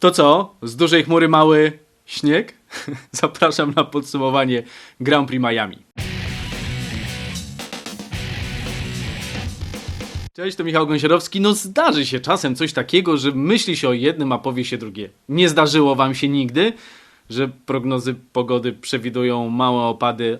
To co? Z dużej chmury mały śnieg? Zapraszam na podsumowanie Grand Prix Miami. Cześć, to Michał Gąsierowski. No zdarzy się czasem coś takiego, że myśli się o jednym, a powie się drugie. Nie zdarzyło wam się nigdy, że prognozy pogody przewidują małe opady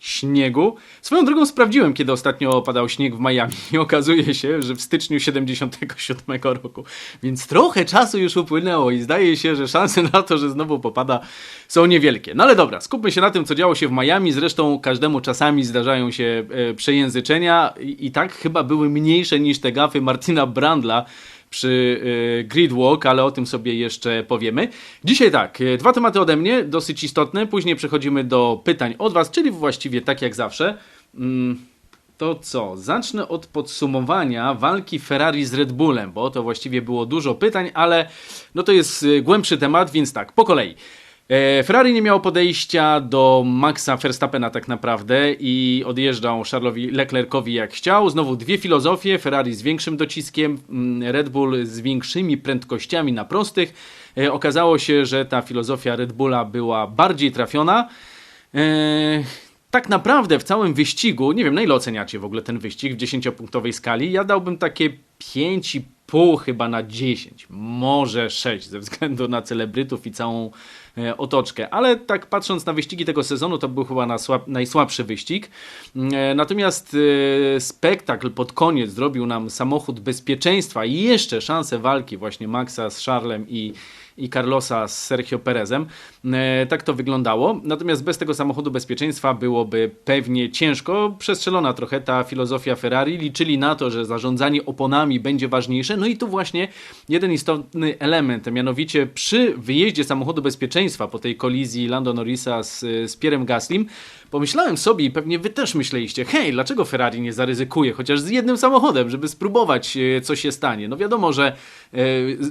śniegu. Swoją drogą sprawdziłem, kiedy ostatnio opadał śnieg w Miami i okazuje się, że w styczniu 77 roku. Więc trochę czasu już upłynęło i zdaje się, że szanse na to, że znowu popada są niewielkie. No ale dobra, skupmy się na tym, co działo się w Miami. Zresztą każdemu czasami zdarzają się e, przejęzyczenia i, i tak chyba były mniejsze niż te gafy Martina Brandla, przy y, Gridwalk, ale o tym sobie jeszcze powiemy. Dzisiaj tak, y, dwa tematy ode mnie, dosyć istotne, później przechodzimy do pytań od Was, czyli właściwie tak jak zawsze. Mm, to co? Zacznę od podsumowania walki Ferrari z Red Bullem, bo to właściwie było dużo pytań, ale no to jest y, głębszy temat, więc tak, po kolei. E, Ferrari nie miało podejścia do Maxa Verstappena tak naprawdę i odjeżdżał Charlesowi Leclercowi jak chciał. Znowu dwie filozofie, Ferrari z większym dociskiem, mm, Red Bull z większymi prędkościami na prostych. E, okazało się, że ta filozofia Red Bulla była bardziej trafiona. E, tak naprawdę w całym wyścigu, nie wiem na ile oceniacie w ogóle ten wyścig w 10-punktowej skali, ja dałbym takie 5,5 chyba na 10, może 6 ze względu na celebrytów i całą E, otoczkę. Ale tak patrząc na wyścigi tego sezonu, to był chyba najsłabszy wyścig. E, natomiast e, spektakl pod koniec zrobił nam samochód bezpieczeństwa i jeszcze szansę walki właśnie Maxa z Charlem i i Carlosa z Sergio Perezem. Tak to wyglądało. Natomiast bez tego samochodu bezpieczeństwa byłoby pewnie ciężko. Przestrzelona trochę ta filozofia Ferrari. Liczyli na to, że zarządzanie oponami będzie ważniejsze. No i tu właśnie jeden istotny element, mianowicie przy wyjeździe samochodu bezpieczeństwa po tej kolizji Lando Norrisa z, z Pierem Gaslim, pomyślałem sobie i pewnie wy też myśleliście, hej, dlaczego Ferrari nie zaryzykuje chociaż z jednym samochodem, żeby spróbować e, co się stanie. No wiadomo, że e,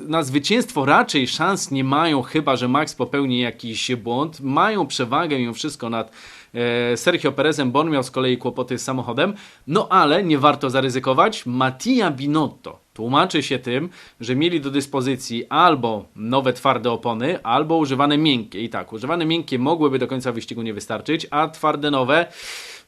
na zwycięstwo raczej szans nie mają, chyba że Max popełni jakiś błąd. Mają przewagę mimo wszystko nad e, Sergio Perezem, bo on miał z kolei kłopoty z samochodem. No ale nie warto zaryzykować. Mattia Binotto Tłumaczy się tym, że mieli do dyspozycji albo nowe twarde opony, albo używane miękkie. I tak, używane miękkie mogłyby do końca wyścigu nie wystarczyć, a twarde nowe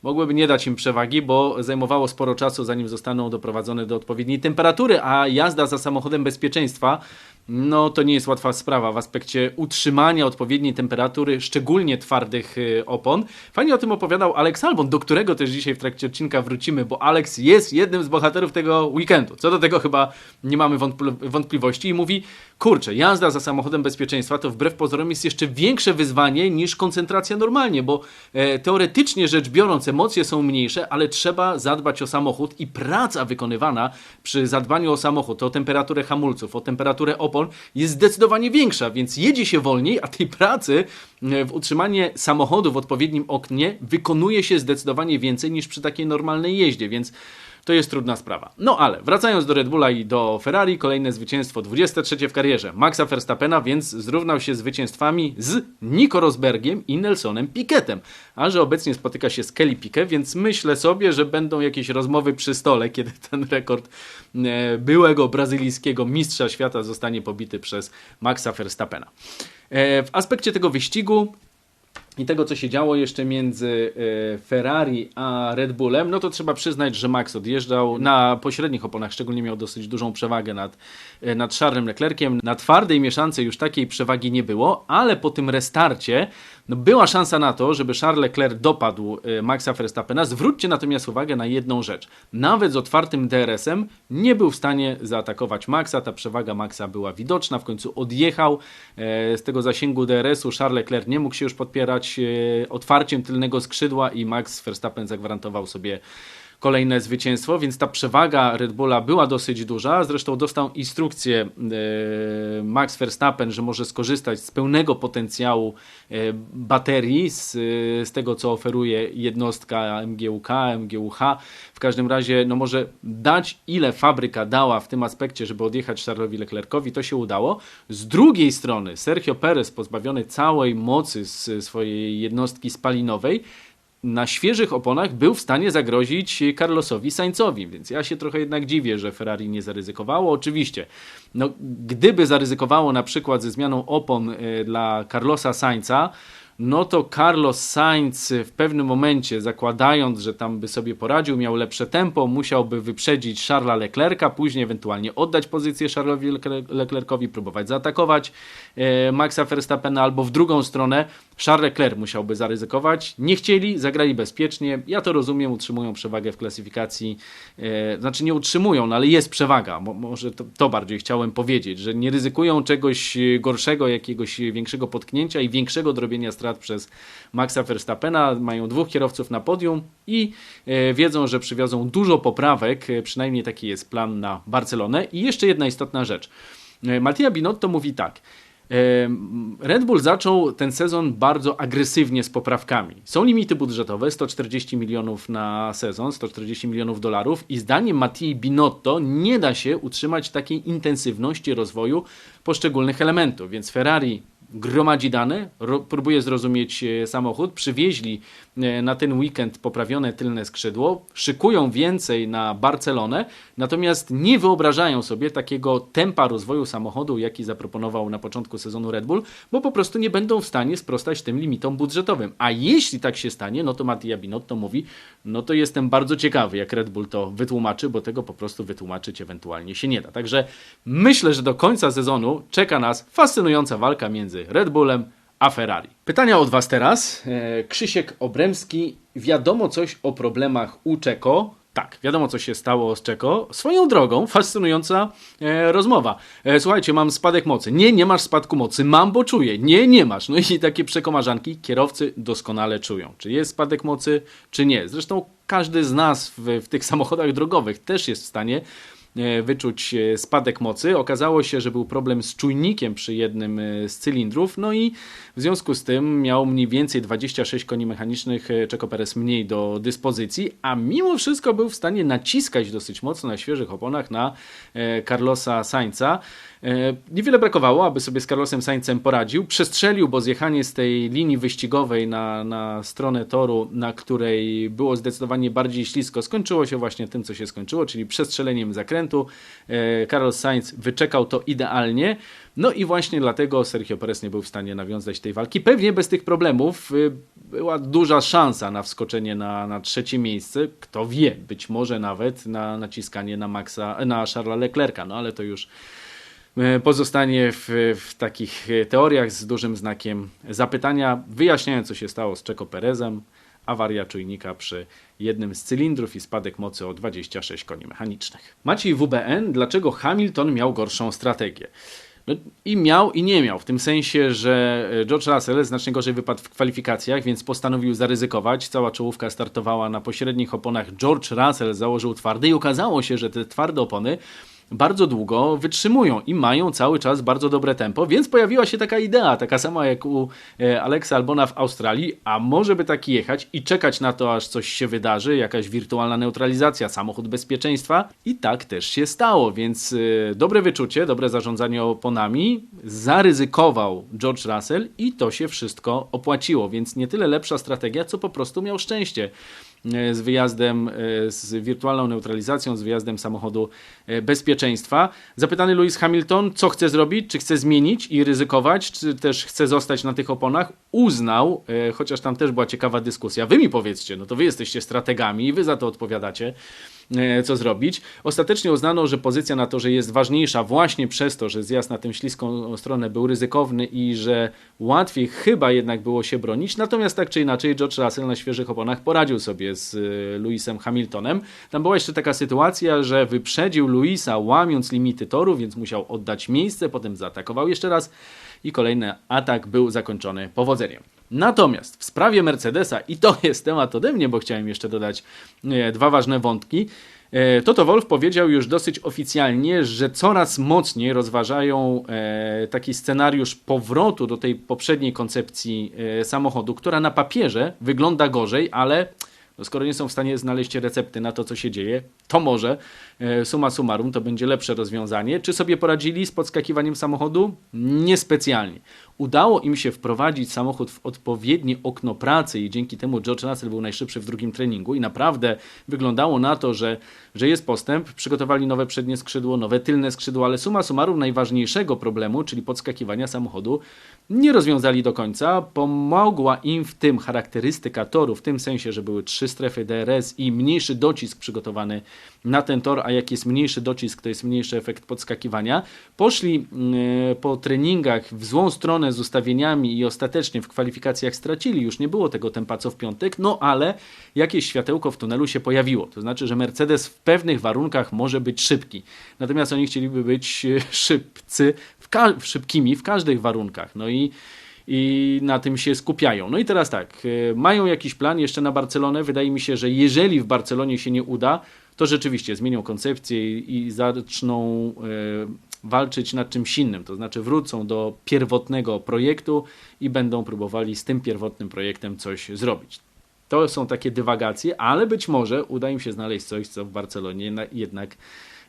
mogłyby nie dać im przewagi, bo zajmowało sporo czasu, zanim zostaną doprowadzone do odpowiedniej temperatury, a jazda za samochodem bezpieczeństwa no to nie jest łatwa sprawa w aspekcie utrzymania odpowiedniej temperatury, szczególnie twardych y, opon. Fajnie o tym opowiadał Alex Albon, do którego też dzisiaj w trakcie odcinka wrócimy, bo Alex jest jednym z bohaterów tego weekendu. Co do tego chyba nie mamy wątpliwości i mówi, kurczę, jazda za samochodem bezpieczeństwa to wbrew pozorom jest jeszcze większe wyzwanie niż koncentracja normalnie, bo e, teoretycznie rzecz biorąc emocje są mniejsze, ale trzeba zadbać o samochód i praca wykonywana przy zadbaniu o samochód, o temperaturę hamulców, o temperaturę opon, opon jest zdecydowanie większa, więc jedzie się wolniej, a tej pracy e, w utrzymanie samochodu w odpowiednim oknie wykonuje się zdecydowanie więcej niż przy takiej normalnej jeździe, więc to jest trudna sprawa. No ale wracając do Red Bulla i do Ferrari, kolejne zwycięstwo 23 w karierze Maxa Verstappena, więc zrównał się zwycięstwami z Nico Rosbergiem i Nelsonem Piquetem. A że obecnie spotyka się z Kelly Piquet, więc myślę sobie, że będą jakieś rozmowy przy stole, kiedy ten rekord e, byłego brazylijskiego mistrza świata zostanie pobity przez Maxa Verstappena. E, w aspekcie tego wyścigu i tego, co się działo jeszcze między e, Ferrari a Red Bullem, no to trzeba przyznać, że Max odjeżdżał na pośrednich oponach, szczególnie miał dosyć dużą przewagę nad, e, nad Charlesem Leclerciem. Na twardej mieszance już takiej przewagi nie było, ale po tym restarcie no była szansa na to, żeby Charles Leclerc dopadł y, Maxa Verstappena. Zwróćcie natomiast uwagę na jedną rzecz. Nawet z otwartym DRS-em nie był w stanie zaatakować Maxa. Ta przewaga Maxa była widoczna. W końcu odjechał e, z tego zasięgu DRS-u. Charles Leclerc nie mógł się już podpierać e, otwarciem tylnego skrzydła i Max Verstappen zagwarantował sobie kolejne zwycięstwo, więc ta przewaga Red Bulla była dosyć duża. Zresztą dostał instrukcję e, Max Verstappen, że może skorzystać z pełnego potencjału e, baterii, z, z tego co oferuje jednostka MGUK, MGUH. W każdym razie no może dać ile fabryka dała w tym aspekcie, żeby odjechać Charlesowi Leclercowi, to się udało. Z drugiej strony Sergio Perez pozbawiony całej mocy swojej jednostki spalinowej na świeżych oponach był w stanie zagrozić Carlosowi Sainzowi, więc ja się trochę jednak dziwię, że Ferrari nie zaryzykowało. Oczywiście, no, gdyby zaryzykowało na przykład ze zmianą opon y, dla Carlosa Sainza, no to Carlos Sainz w pewnym momencie, zakładając, że tam by sobie poradził, miał lepsze tempo, musiałby wyprzedzić Charlesa Leclerca, później ewentualnie oddać pozycję Charlesowi Leclercowi, próbować zaatakować e, Maxa Verstappena albo w drugą stronę Charles Leclerc musiałby zaryzykować. Nie chcieli, zagrali bezpiecznie. Ja to rozumiem, utrzymują przewagę w klasyfikacji. E, znaczy nie utrzymują, no ale jest przewaga. Mo, może to, to bardziej chciałem powiedzieć, że nie ryzykują czegoś gorszego, jakiegoś większego potknięcia i większego drobienia przez Maxa Verstappena. Mają dwóch kierowców na podium i e, wiedzą, że przywiozą dużo poprawek. E, przynajmniej taki jest plan na Barcelonę. I jeszcze jedna istotna rzecz. E, Mattia Binotto mówi tak. Red Bull zaczął ten sezon bardzo agresywnie z poprawkami. Są limity budżetowe 140 milionów na sezon, 140 milionów dolarów i zdaniem Mattii Binotto nie da się utrzymać takiej intensywności rozwoju poszczególnych elementów, więc Ferrari gromadzi dane, próbuje zrozumieć e, samochód, przywieźli e, na ten weekend poprawione tylne skrzydło, szykują więcej na Barcelonę, natomiast nie wyobrażają sobie takiego tempa rozwoju samochodu, jaki zaproponował na początku sezonu Red Bull, bo po prostu nie będą w stanie sprostać tym limitom budżetowym. A jeśli tak się stanie, no to Mattia Binotto mówi, no to jestem bardzo ciekawy, jak Red Bull to wytłumaczy, bo tego po prostu wytłumaczyć ewentualnie się nie da. Także myślę, że do końca sezonu czeka nas fascynująca walka między Red Bullem a Ferrari. Pytania od Was teraz. E, Krzysiek Obremski. Wiadomo coś o problemach u Czeko. Tak, wiadomo co się stało z Czeko. Swoją drogą, fascynująca e, rozmowa. E, słuchajcie, mam spadek mocy. Nie, nie masz spadku mocy. Mam, bo czuję. Nie, nie masz. No i takie przekomarzanki kierowcy doskonale czują. Czy jest spadek mocy, czy nie. Zresztą każdy z nas w, w tych samochodach drogowych też jest w stanie wyczuć e, spadek mocy. Okazało się, że był problem z czujnikiem przy jednym e, z cylindrów, no i w związku z tym miał mniej więcej 26 koni mechanicznych Checo Perez mniej do dyspozycji, a mimo wszystko był w stanie naciskać dosyć mocno na świeżych oponach na Carlosa Sainza. E, niewiele brakowało, aby sobie z Carlosem Saincem poradził. Przestrzelił, bo zjechanie z tej linii wyścigowej na, na stronę toru, na której było zdecydowanie bardziej ślisko, skończyło się właśnie tym, co się skończyło, czyli przestrzeleniem zakrętu. E, Carlos Sainz wyczekał to idealnie. No i właśnie dlatego Sergio Perez nie był w stanie nawiązać tej walki. Pewnie bez tych problemów y, była duża szansa na wskoczenie na, na trzecie miejsce. Kto wie, być może nawet na naciskanie na Maxa, na Charlesa Leclerca, no ale to już E, pozostanie w, w, takich teoriach z dużym znakiem zapytania. Wyjaśniają, co się stało z Czeko Perezem, awaria czujnika przy jednym z cylindrów i spadek mocy o 26 koni mechanicznych. Maciej WBN, dlaczego Hamilton miał gorszą strategię? No, I miał, i nie miał, w tym sensie, że George Russell znacznie gorzej wypadł w kwalifikacjach, więc postanowił zaryzykować. Cała czołówka startowała na pośrednich oponach. George Russell założył twarde i okazało się, że te twarde opony bardzo długo wytrzymują i mają cały czas bardzo dobre tempo, więc pojawiła się taka idea, taka sama jak u e, Alexa Albona w Australii, a może by tak jechać i czekać na to, aż coś się wydarzy, jakaś wirtualna neutralizacja, samochód bezpieczeństwa i tak też się stało, więc e, dobre wyczucie, dobre zarządzanie oponami, zaryzykował George Russell i to się wszystko opłaciło, więc nie tyle lepsza strategia, co po prostu miał szczęście. E, z wyjazdem, e, z wirtualną neutralizacją, z wyjazdem samochodu e, bezpieczeństwa. Zapytany Lewis Hamilton, co chce zrobić, czy chce zmienić i ryzykować, czy też chce zostać na tych oponach, uznał, chociaż tam też była ciekawa dyskusja, wy mi powiedzcie, no to wy jesteście strategami i wy za to odpowiadacie, co zrobić. Ostatecznie uznano, że pozycja na torze jest ważniejsza właśnie przez to, że zjazd na tę śliską stronę był ryzykowny i że łatwiej chyba jednak było się bronić. Natomiast tak czy inaczej George Russell na świeżych oponach poradził sobie z e, Lewisem Hamiltonem. Tam była jeszcze taka sytuacja, że wyprzedził Lewisa łamiąc limity toru, więc musiał oddać miejsce, potem zaatakował jeszcze raz i kolejny atak był zakończony powodzeniem. Natomiast w sprawie Mercedesa, i to jest temat ode mnie, bo chciałem jeszcze dodać e, dwa ważne wątki, e, Toto Wolf powiedział już dosyć oficjalnie, że coraz mocniej rozważają e, taki scenariusz powrotu do tej poprzedniej koncepcji samochodu, która na papierze wygląda gorzej, ale no skoro nie są w stanie znaleźć recepty na to, co się dzieje, to może e, summa summarum to będzie lepsze rozwiązanie. Czy sobie poradzili z podskakiwaniem samochodu? Niespecjalnie. Udało im się wprowadzić samochód w odpowiednie okno pracy i dzięki temu George Russell był najszybszy w drugim treningu i naprawdę wyglądało na to, że, że jest postęp. Przygotowali nowe przednie skrzydło, nowe tylne skrzydło, ale suma summarum najważniejszego problemu, czyli podskakiwania samochodu, nie rozwiązali do końca. Pomogła im w tym charakterystyka toru, w tym sensie, że były trzy strefy DRS i mniejszy docisk przygotowany na ten tor, a jak jest mniejszy docisk, to jest mniejszy efekt podskakiwania. Poszli yy, po treningach w złą stronę z ustawieniami i ostatecznie w kwalifikacjach stracili. Już nie było tego tempa co w piątek, no ale jakieś światełko w tunelu się pojawiło. To znaczy, że Mercedes w pewnych warunkach może być szybki. Natomiast oni chcieliby być e, szybcy, w szybkimi w każdych warunkach. No i i na tym się skupiają. No i teraz tak, e, mają jakiś plan jeszcze na Barcelonę. Wydaje mi się, że jeżeli w Barcelonie się nie uda, to rzeczywiście zmienią koncepcję i zaczną e, walczyć nad czymś innym, to znaczy wrócą do pierwotnego projektu i będą próbowali z tym pierwotnym projektem coś zrobić. To są takie dywagacje, ale być może uda im się znaleźć coś, co w Barcelonie jednak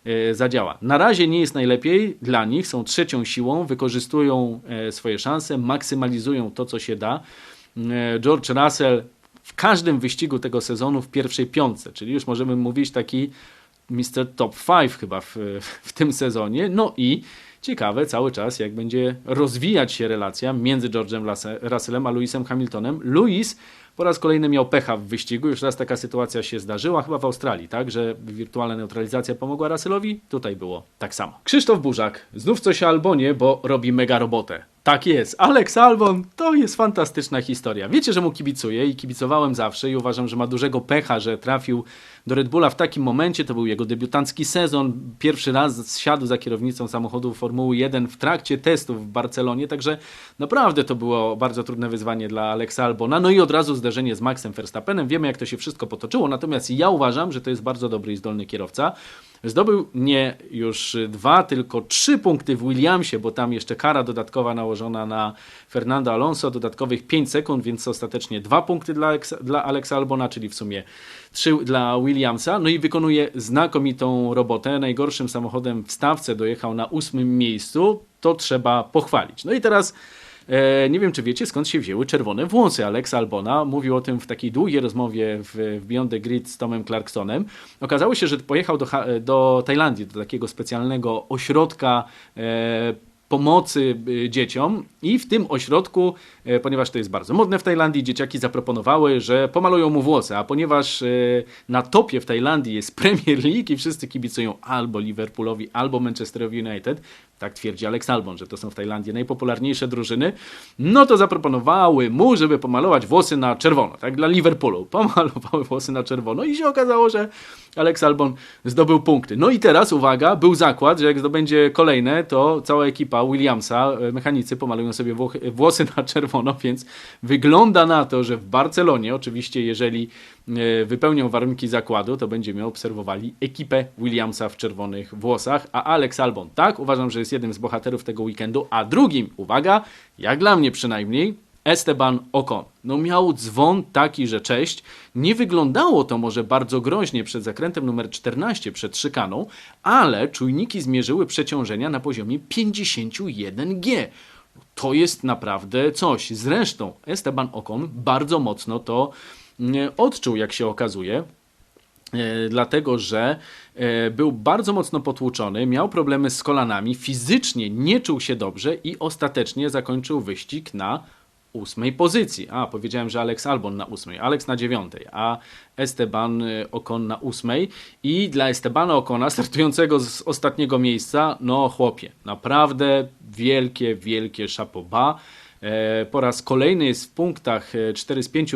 e, zadziała. Na razie nie jest najlepiej dla nich, są trzecią siłą, wykorzystują e, swoje szanse, maksymalizują to, co się da. George Russell w każdym wyścigu tego sezonu w pierwszej piątce, czyli już możemy mówić taki Mr. Top 5 chyba w, w tym sezonie. No i ciekawe cały czas, jak będzie rozwijać się relacja między George'em Russellem a Lewisem Hamiltonem. Lewis po raz kolejny miał pecha w wyścigu. Już raz taka sytuacja się zdarzyła, chyba w Australii, tak? Że wirtualna neutralizacja pomogła Russellowi. Tutaj było tak samo. Krzysztof Burzak. Znów coś o Albonie, bo robi mega robotę. Tak jest. Alex Albon to jest fantastyczna historia. Wiecie, że mu kibicuję i kibicowałem zawsze i uważam, że ma dużego pecha, że trafił do Red Bulla w takim momencie. To był jego debiutancki sezon. Pierwszy raz zsiadł za kierownicą samochodu Formuły 1 w trakcie testów w Barcelonie, także naprawdę to było bardzo trudne wyzwanie dla Alexa Albona. No i od razu zderzenie z Maxem Verstappenem. Wiemy, jak to się wszystko potoczyło, natomiast ja uważam, że to jest bardzo dobry i zdolny kierowca. Zdobył nie już dwa, tylko trzy punkty w Williamsie, bo tam jeszcze kara dodatkowa nałożona na Fernando Alonso, dodatkowych 5 sekund, więc ostatecznie dwa punkty dla, dla Alexa Albona, czyli w sumie trzy dla Williamsa. No i wykonuje znakomitą robotę. Najgorszym samochodem w stawce dojechał na ósmym miejscu. To trzeba pochwalić. No i teraz nie wiem, czy wiecie, skąd się wzięły czerwone włosy. Alex Albona mówił o tym w takiej długiej rozmowie w, Beyond the Grid z Tomem Clarksonem. Okazało się, że pojechał do, do Tajlandii, do takiego specjalnego ośrodka e, pomocy y, dzieciom i w tym ośrodku, e, ponieważ to jest bardzo modne w Tajlandii, dzieciaki zaproponowały, że pomalują mu włosy, a ponieważ e, na topie w Tajlandii jest Premier League i wszyscy kibicują albo Liverpoolowi, albo Manchesterowi United, tak twierdzi Alex Albon, że to są w Tajlandii najpopularniejsze drużyny, no to zaproponowały mu, żeby pomalować włosy na czerwono, tak dla Liverpoolu. Pomalowały włosy na czerwono i się okazało, że Alex Albon zdobył punkty. No i teraz, uwaga, był zakład, że jak zdobędzie kolejne, to cała ekipa Williamsa, e, mechanicy pomalują sobie włosy na czerwono, więc wygląda na to, że w Barcelonie, oczywiście jeżeli wypełnią warunki zakładu, to będziemy obserwowali ekipę Williamsa w czerwonych włosach, a Alex Albon, tak, uważam, że jest jednym z bohaterów tego weekendu, a drugim, uwaga, jak dla mnie przynajmniej, Esteban Ocon. No miał dzwon taki, że cześć. Nie wyglądało to może bardzo groźnie przed zakrętem numer 14, przed szykaną, ale czujniki zmierzyły przeciążenia na poziomie 51G. To jest naprawdę coś. Zresztą Esteban Ocon bardzo mocno to odczuł, jak się okazuje. E, dlatego że e, był bardzo mocno potłuczony, miał problemy z kolanami, fizycznie nie czuł się dobrze i ostatecznie zakończył wyścig na ósmej pozycji. A, powiedziałem, że Alex Albon na ósmej, Alex na dziewiątej, a Esteban y, Ocon na ósmej. I dla Estebana Ocona, startującego z ostatniego miejsca, no chłopie, naprawdę wielkie, wielkie szapoba. E, po raz kolejny jest w punktach, 4 e, z 5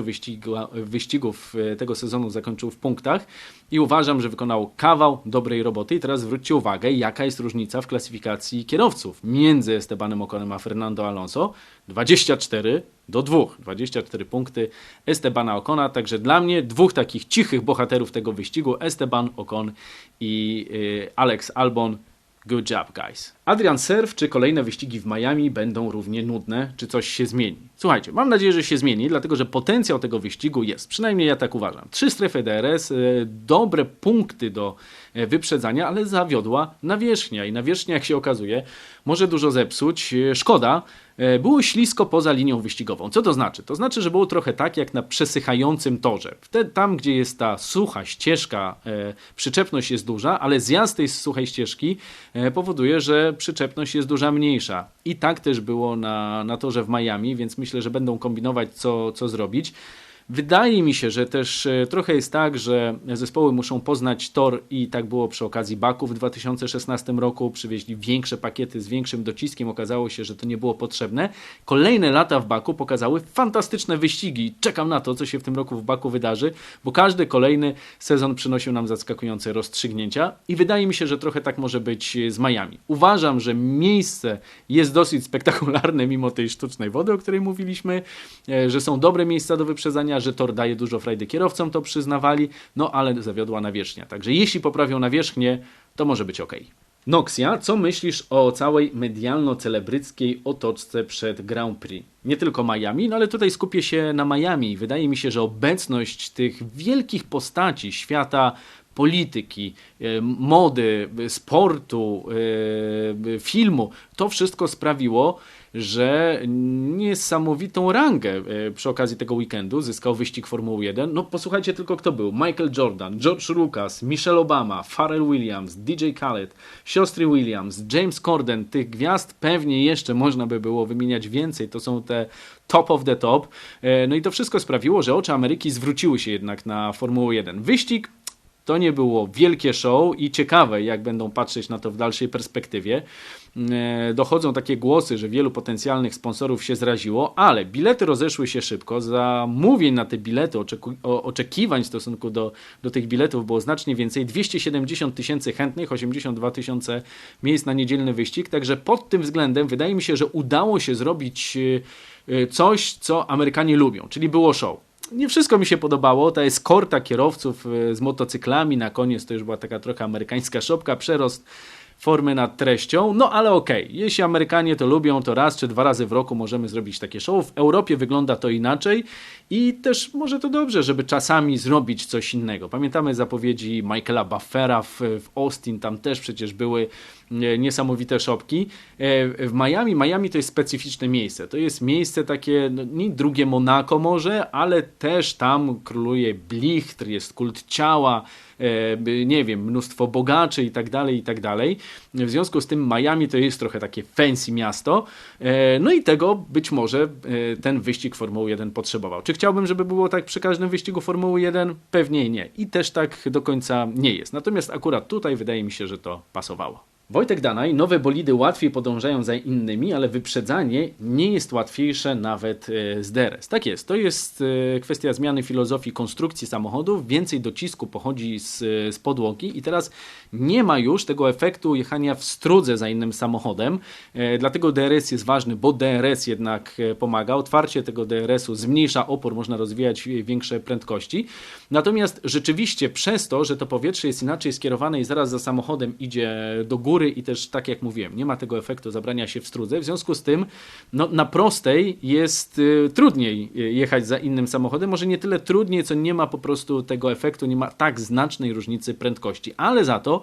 wyścigów e, tego sezonu zakończył w punktach i uważam, że wykonał kawał dobrej roboty. I teraz zwróćcie uwagę, jaka jest różnica w klasyfikacji kierowców między Estebanem Oconem a Fernando Alonso. 24 do 2. 24 punkty Estebana Ocona, także dla mnie dwóch takich cichych bohaterów tego wyścigu, Esteban Ocon i Alex Albon. Good job, guys. Adrian Surf, czy kolejne wyścigi w Miami będą równie nudne, czy coś się zmieni? Słuchajcie, mam nadzieję, że się zmieni, dlatego że potencjał tego wyścigu jest. Przynajmniej ja tak uważam. Trzy strefy DRS, e, dobre punkty do e, wyprzedzania, ale zawiodła nawierzchnia. I nawierzchnia, jak się okazuje, może dużo zepsuć. E, szkoda, było ślisko poza linią wyścigową. Co to znaczy? To znaczy, że było trochę tak jak na przesychającym torze. Wtedy tam, gdzie jest ta sucha ścieżka, przyczepność jest duża, ale zjazd tej suchej ścieżki powoduje, że przyczepność jest duża mniejsza. I tak też było na, na torze w Miami, więc myślę, że będą kombinować, co, co zrobić. Wydaje mi się, że też e, trochę jest tak, że zespoły muszą poznać tor i tak było przy okazji Baku w 2016 roku. Przywieźli większe pakiety z większym dociskiem. Okazało się, że to nie było potrzebne. Kolejne lata w Baku pokazały fantastyczne wyścigi. Czekam na to, co się w tym roku w Baku wydarzy, bo każdy kolejny sezon przynosił nam zaskakujące rozstrzygnięcia i wydaje mi się, że trochę tak może być z Miami. Uważam, że miejsce jest dosyć spektakularne mimo tej sztucznej wody, o której mówiliśmy, e, że są dobre miejsca do wyprzedzania że tor daje dużo frajdy kierowcom, to przyznawali, no ale zawiodła nawierzchnia. Także jeśli poprawią nawierzchnię, to może być ok. Noxia, co myślisz o całej medialno-celebryckiej otoczce przed Grand Prix? Nie tylko Miami, no ale tutaj skupię się na Miami. Wydaje mi się, że obecność tych wielkich postaci świata polityki, e, mody, sportu, e, filmu, to wszystko sprawiło, że niesamowitą rangę e, przy okazji tego weekendu zyskał wyścig Formuły 1. No posłuchajcie tylko kto był. Michael Jordan, George Lucas, Michelle Obama, Pharrell Williams, DJ Khaled, siostry Williams, James Corden. Tych gwiazd pewnie jeszcze można by było wymieniać więcej. To są te top of the top. No i to wszystko sprawiło, że oczy Ameryki zwróciły się jednak na Formułę 1. Wyścig to nie było wielkie show i ciekawe, jak będą patrzeć na to w dalszej perspektywie. E, dochodzą takie głosy, że wielu potencjalnych sponsorów się zraziło, ale bilety rozeszły się szybko. Zamówień na te bilety, oczekiwań w stosunku do, do tych biletów było znacznie więcej. 270 tysięcy chętnych, 82 tysiące miejsc na niedzielny wyścig. Także pod tym względem wydaje mi się, że udało się zrobić e, e, coś, co Amerykanie lubią, czyli było show nie wszystko mi się podobało. Ta eskorta kierowców e, z motocyklami na koniec to już była taka trochę amerykańska szopka, przerost formy nad treścią. No ale okej, okay. jeśli Amerykanie to lubią, to raz czy dwa razy w roku możemy zrobić takie show. W Europie wygląda to inaczej i też może to dobrze, żeby czasami zrobić coś innego. Pamiętamy zapowiedzi Michaela Buffera w, w Austin, tam też przecież były niesamowite szopki. E, w Miami, Miami to jest specyficzne miejsce. To jest miejsce takie, no, nie drugie Monako może, ale też tam króluje blichtr, jest kult ciała, e, nie wiem, mnóstwo bogaczy i tak dalej, i tak dalej. W związku z tym Miami to jest trochę takie fancy miasto. No i tego być może ten wyścig Formuły 1 potrzebował. Czy chciałbym, żeby było tak przy każdym wyścigu Formuły 1? Pewnie nie. I też tak do końca nie jest. Natomiast akurat tutaj wydaje mi się, że to pasowało. Wojtek Danaj, nowe bolidy łatwiej podążają za innymi, ale wyprzedzanie nie jest łatwiejsze nawet e, z DRS. Tak jest, to jest e, kwestia zmiany filozofii konstrukcji samochodów, więcej docisku pochodzi z, z podłogi i teraz nie ma już tego efektu jechania w strudze za innym samochodem, e, dlatego DRS jest ważny, bo DRS jednak pomaga, otwarcie tego DRS-u zmniejsza opór, można rozwijać większe prędkości, natomiast rzeczywiście przez to, że to powietrze jest inaczej skierowane i zaraz za samochodem idzie do góry, i też tak jak mówiłem, nie ma tego efektu zabrania się w strudze. W związku z tym no, na prostej jest trudniej jechać za innym samochodem. Może nie tyle trudniej, co nie ma po prostu tego efektu, nie ma tak znacznej różnicy prędkości, ale za to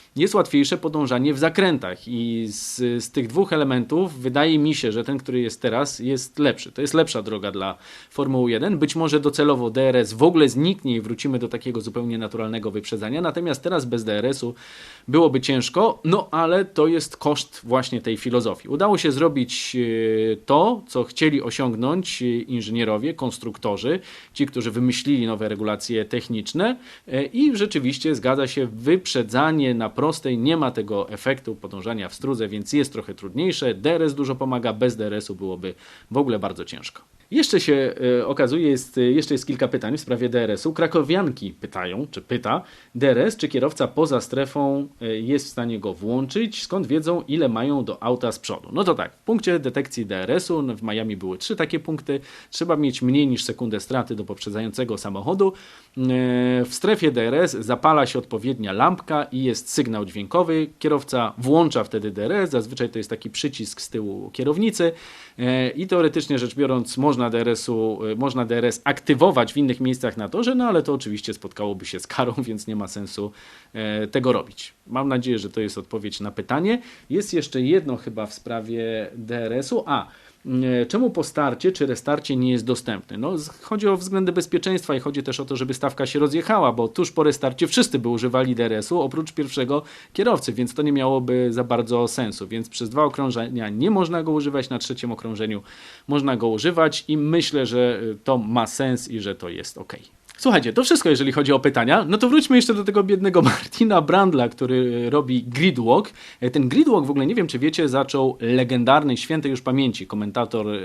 jest łatwiejsze podążanie w zakrętach i z, z tych dwóch elementów wydaje mi się, że ten, który jest teraz jest lepszy. To jest lepsza droga dla Formuły 1. Być może docelowo DRS w ogóle zniknie i wrócimy do takiego zupełnie naturalnego wyprzedzania, natomiast teraz bez DRS-u byłoby ciężko, no ale to jest koszt właśnie tej filozofii. Udało się zrobić e, to, co chcieli osiągnąć e, inżynierowie, konstruktorzy, ci, którzy wymyślili nowe regulacje techniczne e, i rzeczywiście zgadza się wyprzedzanie na prostej, nie ma tego efektu podążania w strudze, więc jest trochę trudniejsze. DRS dużo pomaga, bez DRS-u byłoby w ogóle bardzo ciężko. Jeszcze się e, okazuje, jest, e, jeszcze jest kilka pytań w sprawie DRS-u. Krakowianki pytają, czy pyta, DRS, czy kierowca poza strefą e, jest w stanie go włączyć? Skąd wiedzą, ile mają do auta z przodu? No to tak, w punkcie detekcji DRS-u w Miami były trzy takie punkty. Trzeba mieć mniej niż sekundę straty do poprzedzającego samochodu. W strefie DRS zapala się odpowiednia lampka i jest sygnał dźwiękowy. Kierowca włącza wtedy DRS. Zazwyczaj to jest taki przycisk z tyłu kierownicy i teoretycznie rzecz biorąc można DRS-u, e, można DRS aktywować w innych miejscach na torze, no ale to oczywiście spotkałoby się z karą, więc nie ma sensu e, tego robić. Mam nadzieję, że to jest odpowiedź na pytanie. Jest jeszcze jedno chyba w sprawie DRS-u. A, Czemu po starcie czy restarcie nie jest dostępny? No, chodzi o względy bezpieczeństwa i chodzi też o to, żeby stawka się rozjechała, bo tuż po restarcie wszyscy by używali DRS-u oprócz pierwszego kierowcy, więc to nie miałoby za bardzo sensu. Więc przez dwa okrążenia nie można go używać, na trzecim okrążeniu można go używać i myślę, że y, to ma sens i że to jest ok. Słuchajcie, to wszystko jeżeli chodzi o pytania. No to wróćmy jeszcze do tego biednego Martina Brandla, który robi gridwalk. E, Ten gridwalk w ogóle nie wiem, czy wiecie, zaczął legendarny, świętej już pamięci komentator e,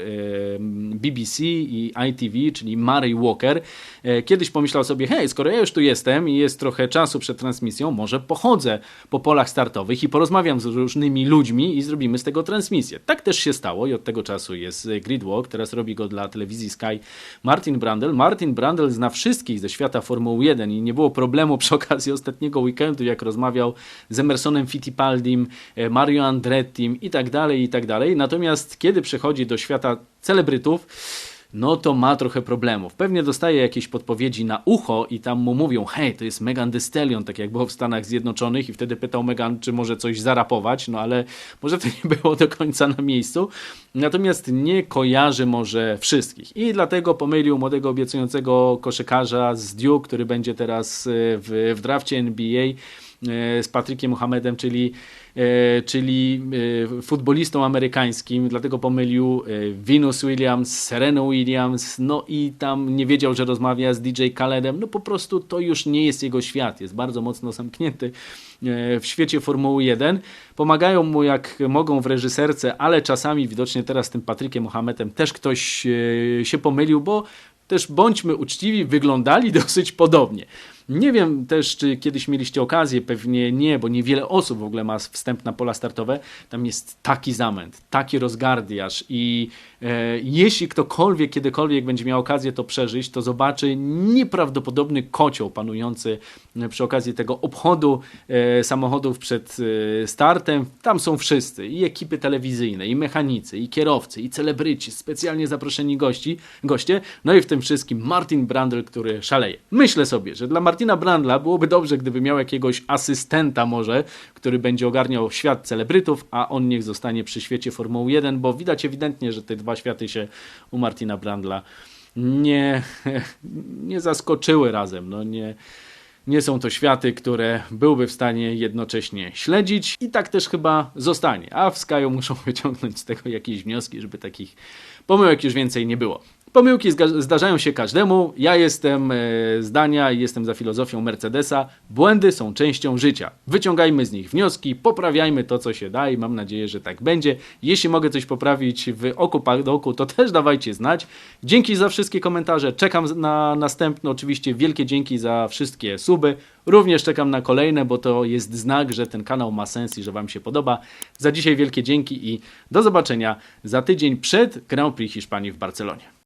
BBC i ITV, czyli Murray Walker. E, Kiedyś pomyślał sobie, hej, skoro ja już tu jestem i jest trochę czasu przed transmisją, może pochodzę po polach startowych i porozmawiam z różnymi ludźmi i zrobimy z tego transmisję. Tak też się stało i od tego czasu jest gridwalk. Teraz robi go dla telewizji Sky Martin Brandel. Martin Brandel zna wszystkich ze świata Formuły 1 i nie było problemu przy okazji ostatniego weekendu, jak rozmawiał z Emersonem Fittipaldim, e, Mario Andrettim i tak dalej, i tak dalej. Natomiast kiedy przychodzi do świata celebrytów, no to ma trochę problemów. Pewnie dostaje jakieś podpowiedzi na ucho i tam mu mówią, hej, to jest Megan Thee Stallion, tak jak było w Stanach Zjednoczonych i wtedy pytał Megan, czy może coś zarapować, no ale może to nie było do końca na miejscu. Natomiast nie kojarzy może wszystkich i dlatego pomylił młodego obiecującego koszykarza z Duke, który będzie teraz e, w, w drafcie NBA z Patrykiem Mohamedem, czyli, e, czyli e, futbolistą amerykańskim, dlatego pomylił e, Venus Williams, Serena Williams, no i tam nie wiedział, że rozmawia z DJ Khaledem, no po prostu to już nie jest jego świat, jest bardzo mocno zamknięty e, w świecie Formuły 1. Pomagają mu jak mogą w reżyserce, ale czasami widocznie teraz z tym Patrykiem Mohamedem też ktoś e, się pomylił, bo też bądźmy uczciwi, wyglądali dosyć podobnie. Nie wiem też, czy kiedyś mieliście okazję, pewnie nie, bo niewiele osób w ogóle ma wstęp na pola startowe. Tam jest taki zamęt, taki rozgardiaż i e, jeśli ktokolwiek kiedykolwiek będzie miał okazję to przeżyć, to zobaczy nieprawdopodobny kocioł panujący e, przy okazji tego obchodu e, samochodów przed e, startem. Tam są wszyscy, i ekipy telewizyjne, i mechanicy, i kierowcy, i celebryci, specjalnie zaproszeni gości, goście, no i w tym wszystkim Martin Brandl, który szaleje. Myślę sobie, że dla Martina Brandla byłoby dobrze, gdyby miał jakiegoś asystenta może, który będzie ogarniał świat celebrytów, a on niech zostanie przy świecie Formuły 1, bo widać ewidentnie, że te dwa światy się u Martina Brandla nie, nie zaskoczyły razem. No nie, nie są to światy, które byłby w stanie jednocześnie śledzić i tak też chyba zostanie. A w Skyu muszą wyciągnąć z tego jakieś wnioski, żeby takich pomyłek już więcej nie było. Pomyłki zdarzają się każdemu. Ja jestem e, zdania i jestem za filozofią Mercedesa. Błędy są częścią życia. Wyciągajmy z nich wnioski, poprawiajmy to, co się da i mam nadzieję, że tak będzie. Jeśli mogę coś poprawić w oku padoku, to też dawajcie znać. Dzięki za wszystkie komentarze. Czekam na następne. Oczywiście wielkie dzięki za wszystkie suby. Również czekam na kolejne, bo to jest znak, że ten kanał ma sens i że Wam się podoba. Za dzisiaj wielkie dzięki i do zobaczenia za tydzień przed Grand Prix Hiszpanii w Barcelonie.